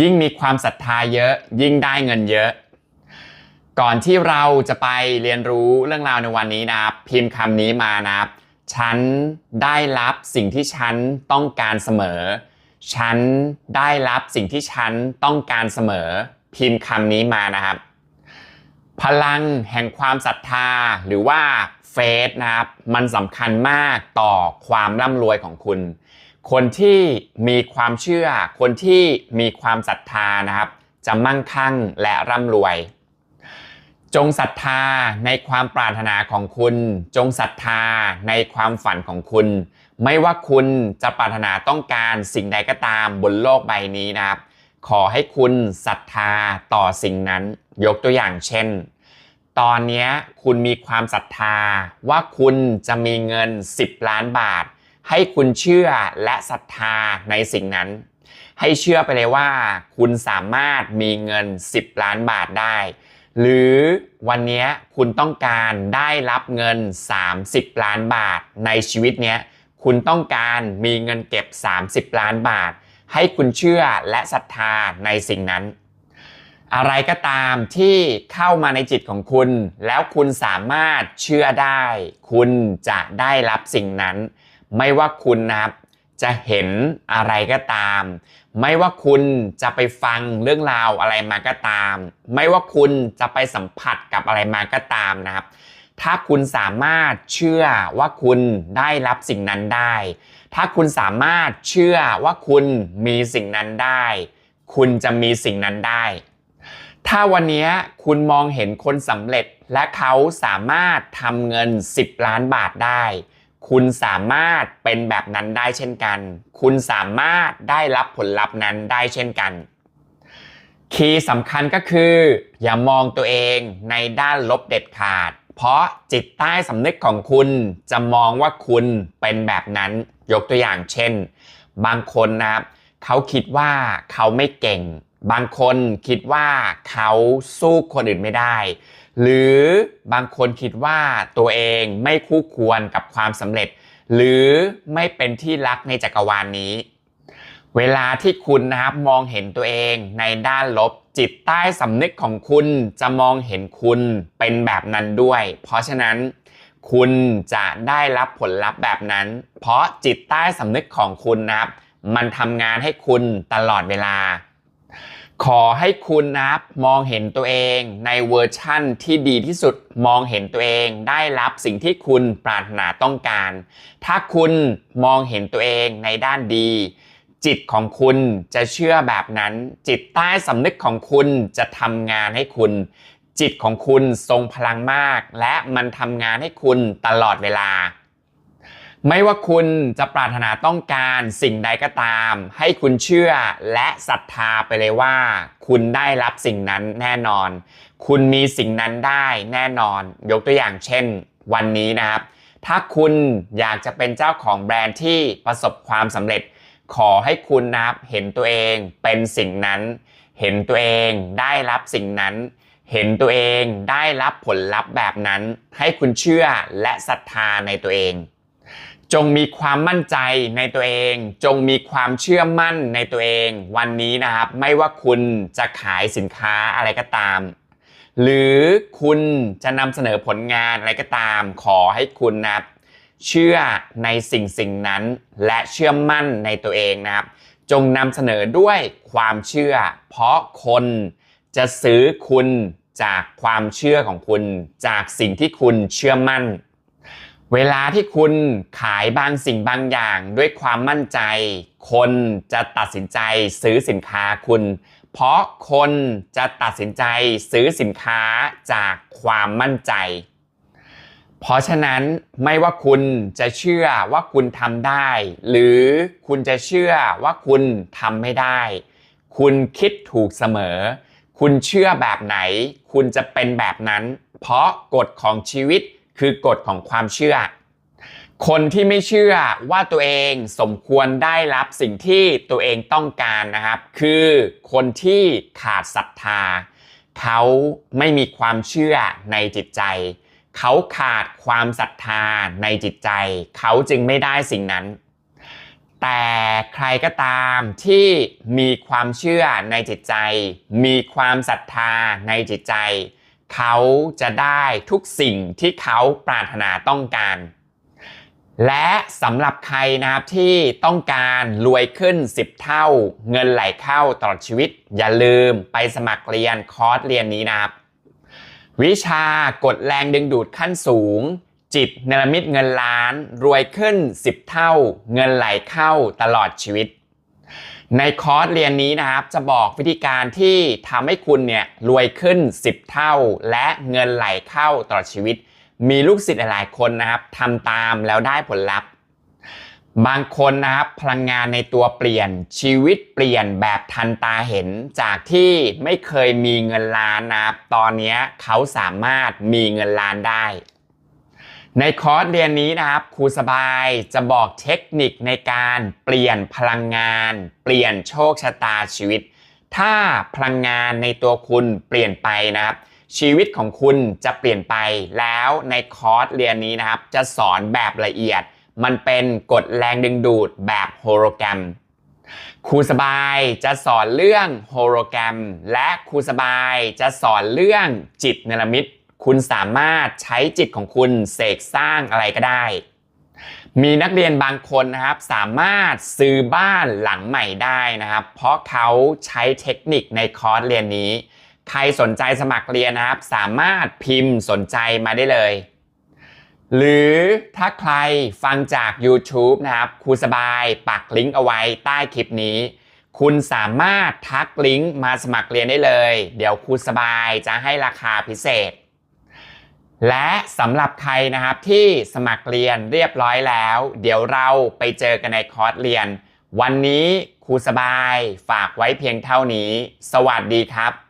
ยิ่งมีความศรัทธาเยอะ ยิ่งได้เงินเยอะ ก่อนที่เราจะไปเรียนรู้เรื่องราวในวันนี้นะครับ พิมพ์คำนี้มานะครับฉันได้รับสิ่งที่ฉันต้องการเสมอ ฉันได้รับสิ่งที่ฉันต้องการเสมอ พิมพ์คำนี้มานะครับ พลังแห่งความศรัทธาหรือว่าเฟสนะครับ มันสำคัญมากต่อความร่ำรวยของคุณ คนที่มีความเชื่อ คนที่มีความศรัทธานะครับ จะมั่งคั่งและร่ำรวย จงศรัทธาในความปรารถนาของคุณ จงศรัทธาในความฝันของคุณ ไม่ว่าคุณจะปรารถนาต้องการสิ่งใดก็ตามบนโลกใบนี้นะครับ ขอให้คุณศรัทธาต่อสิ่งนั้น ยกตัวอย่างเช่นตอนนี้คุณมีความศรัทธาว่าคุณจะมีเงิน 10 ล้านบาท ให้คุณเชื่อและศรัทธาในสิ่งนั้น ให้เชื่อไปเลยว่า คุณสามารถมีเงิน 10 ล้านบาทได้ หรือวันนี้คุณต้องการได้รับเงิน 30 ล้านบาทในชีวิตเนี้ยคุณต้องการมีเงินเก็บ 30 ล้านบาท ให้คุณเชื่อและศรัทธาในสิ่งนั้น อะไรก็ตามที่เข้ามาในจิตของคุณ แล้วคุณสามารถเชื่อได้ คุณจะได้รับสิ่งนั้น ไม่ว่าคุณนะครับจะเห็นอะไรก็ตาม ไม่ว่าคุณจะไปฟังเรื่องราวอะไรมาก็ตาม ไม่ว่าคุณจะไปสัมผัสกับอะไรมาก็ตามนะครับ ถ้าคุณสามารถเชื่อว่าคุณได้รับสิ่งนั้นได้ ถ้าคุณสามารถเชื่อว่าคุณมีสิ่งนั้นได้ คุณจะมีสิ่งนั้นได้ ถ้าวันนี้คุณมองเห็นคนสำเร็จและเขาสามารถทำเงิน 10 ล้านบาทได้ คุณสามารถเป็นแบบนั้นได้เช่นกัน คุณสามารถได้รับผลลัพธ์นั้นได้เช่นกัน คีย์สำคัญก็คือ อย่ามองตัวเองในด้านลบเด็ดขาด เพราะจิตใต้สำนึกของคุณจะมองว่าคุณเป็นแบบนั้น ยกตัวอย่างเช่น บางคนนะครับเขาคิดว่าเขาไม่เก่ง บางคนคิดว่าเขาสู้คนอื่นไม่ได้ หรือบางคนคิดว่าตัวเองไม่คู่ควรกับความสำเร็จ หรือไม่เป็นที่รักในจักรวาลนนี้ เวลาที่คุณนะครับมองเห็นตัวเองในด้านลบจิตใต้สำนึกของคุณจะมองเห็นคุณเป็นแบบนั้นด้วย เพราะฉะนั้นคุณจะได้รับผลลัพธ์แบบนั้น เพราะจิตใต้สำนึกของคุณนะครับ มันทำงานให้คุณตลอดเวลา ขอให้คุณนะับมองเห็นตัวเองในเวอร์ชั่นที่ดีที่สุดมองเห็นตัวเองได้รับสิ่งที่คุณปรารถนาต้องการ ถ้าคุณมองเห็นตัวเองในด้านดี จิตของคุณจะเชื่อแบบนั้น จิตใต้สำนึกของคุณจะทำงานให้คุณ จิตของคุณทรงพลังมาก และมันทำงานให้คุณตลอดเวลา ไม่ว่าคุณจะปรารถนาต้องการสิ่งใดก็ตาม ให้คุณเชื่อและศรัทธาไปเลยว่า คุณได้รับสิ่งนั้นแน่นอน คุณมีสิ่งนั้นได้แน่นอน ยกตัวอย่างเช่น วันนี้นะครับ ถ้าคุณอยากจะเป็นเจ้าของแบรนด์ที่ประสบความสำเร็จ ขอให้คุณนะครับเห็นตัวเองเป็นสิ่งนั้น เห็นตัวเองได้รับสิ่งนั้นเห็นตัวเองได้รับผลลัพธ์แบบนั้น ให้คุณเชื่อและศรัทธาในตัวเอง จงมีความมั่นใจในตัวเอง จงมีความเชื่อมั่นในตัวเอง วันนี้นะครับ ไม่ว่าคุณจะขายสินค้าอะไรก็ตาม หรือคุณจะนำเสนอผลงานอะไรก็ตาม ขอให้คุณนะครับเชื่อในสิ่งสิ่งนั้น และเชื่อมั่นในตัวเองนะครับ จงนำเสนอด้วยความเชื่อ เพราะคนจะซื้อคุณจากความเชื่อของคุณ จากสิ่งที่คุณเชื่อมั่น เวลาที่คุณขายบางสิ่งบางอย่างด้วยความมั่นใจ คนจะตัดสินใจซื้อสินค้าคุณ เพราะคนจะตัดสินใจซื้อสินค้าจากความมั่นใจ เพราะฉะนั้นไม่ว่าคุณจะเชื่อว่าคุณทำได้ หรือคุณจะเชื่อว่าคุณทำไม่ได้ คุณคิดถูกเสมอ คุณเชื่อแบบไหน คุณจะเป็นแบบนั้น เพราะกฎของชีวิต คือกฎของความเชื่อ คนที่ไม่เชื่อว่าตัวเองสมควรได้รับสิ่งที่ตัวเองต้องการนะครับ คือคนที่ขาดศรัทธา เขาไม่มีความเชื่อในจิตใจ เขาขาดความศรัทธาในจิตใจ เขาจึงไม่ได้สิ่งนั้นแต่ใครก็ตามที่มีความเชื่อในจิตใจ มีความศรัทธาในจิตใจ เขาจะได้ทุกสิ่งที่เขาปรารถนาต้องการ และสำหรับใครนะครับที่ต้องการรวยขึ้น 10 เท่า เงินไหลเข้าตลอดชีวิต อย่าลืมไปสมัครเรียนคอร์สเรียนนี้นะครับ วิชากดแรงดึงดูดขั้นสูง จิตเนรมิตเงินล้าน รวยขึ้น 10 เท่า เงินไหลเข้าตลอดชีวิต ในคอร์สเรียนนี้นะครับ จะบอกวิธีการที่ทำให้คุณเนี่ยรวยขึ้น 10 เท่า และเงินไหลเข้าตลอดชีวิต มีลูกศิษย์หลายคนนะครับทำตามแล้วได้ผลลัพธ์บางคนนะครับพลังงานในตัวเปลี่ยนชีวิตเปลี่ยนแบบทันตาเห็นจากที่ไม่เคยมีเงินล้านนะครับตอนนี้เขาสามารถมีเงินล้านได้ ในคอร์สเรียนนี้นะครับครูสบายจะบอกเทคนิคในการเปลี่ยนพลังงาน เปลี่ยนโชคชะตาชีวิต ถ้าพลังงานในตัวคุณเปลี่ยนไปนะครับ ชีวิตของคุณจะเปลี่ยนไปแล้วในคอร์สเรียนนี้นะครับ จะสอนแบบละเอียด มันเป็นกฎแรงดึงดูดแบบโฮโลแกรมครูสบายจะสอนเรื่องโฮโลแกรม และครูสบายจะสอนเรื่องจิตเนรมิต คุณสามารถใช้จิตของคุณเสกสร้างอะไรก็ได้ มีนักเรียนบางคนนะครับสามารถซื้อบ้านหลังใหม่ได้นะครับ เพราะเขาใช้เทคนิคในคอร์สเรียนนี้ ใครสนใจสมัครเรียนนะครับ สามารถพิมพ์สนใจมาได้เลย หรือถ้าใครฟังจาก YouTube นะครับครูสบายปักลิงก์เอาไว้ใต้คลิปนี้คุณสามารถทักลิงก์มาสมัครเรียนได้เลย เดี๋ยวครูสบายจะให้ราคาพิเศษ และสำหรับใครนะครับที่สมัครเรียนเรียบร้อยแล้ว เดี๋ยวเราไปเจอกันในคอร์สเรียน วันนี้ครูสบายฝากไว้เพียงเท่านี้ สวัสดีครับ